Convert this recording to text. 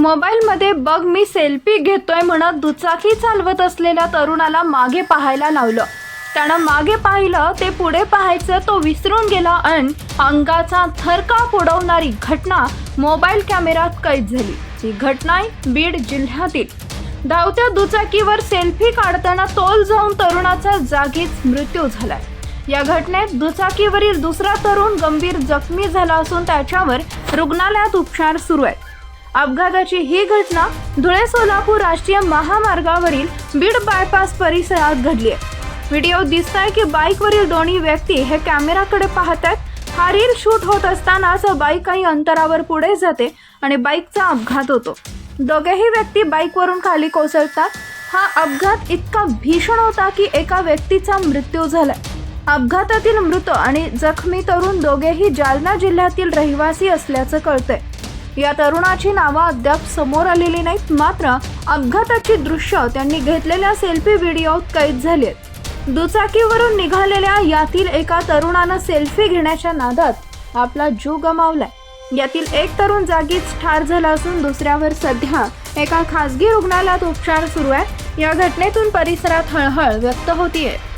मोबाईलमध्ये बघ मी सेल्फी घेतोय म्हणत दुचाकी चालवत असलेल्या तरुणाला मागे पाहायला लावलं. त्यानं मागे पाहिलं ते पुढे पाहायचं तो विसरून गेला आणि अंगाचा थरकाप उडवणारी घटना मोबाईल कॅमेऱ्यात कैद झाली. ही घटना बीड जिल्ह्यातील धावत्या दुचाकीवर सेल्फी काढताना तोल जाऊन तरुणाचा जागीच मृत्यू झालाय. या घटनेत दुचाकीवरील दुसरा तरुण गंभीर जखमी झाला असून त्याच्यावर रुग्णालयात उपचार सुरू आहेत. अपघाताची ही घटना धुळे सोलापूर राष्ट्रीय महामार्गावरील बीड बायपास परिसरात घडली आहे. व्हिडिओ आहे की बाईकवरील दोन्ही व्यक्ती हे कॅमेराकडे पाहत आहेत हा रील शूट होत असतानाच बाईक काही अंतरावर पुढे जाते आणि बाईकचा अपघात होतो. दोघेही व्यक्ती बाईकवरून खाली कोसळतात. हा अपघात इतका भीषण होता की एका व्यक्तीचा मृत्यू झाला अपघातातील मृत आणि जखमी तरुण दोघेही जालना जिल्ह्यातील रहिवासी असल्याचं कळतंय. या तरुणाची नावं अद्याप समोर आलेली नाहीत मात्र अपघाताची दृश्य त्यांनी घेतलेल्या सेल्फी व्हिडिओत कैद झाली आहेत. दुचाकीवरून निघालेल्या यातील एका तरुणानं सेल्फी घेण्याच्या नादात आपला जीव गमावलाय. यातील एक तरुण जागीच ठार झाला असून दुसऱ्यावर सध्या एका खासगी रुग्णालयात उपचार सुरू आहे. या घटनेतून परिसरात हळहळ व्यक्त होतीये.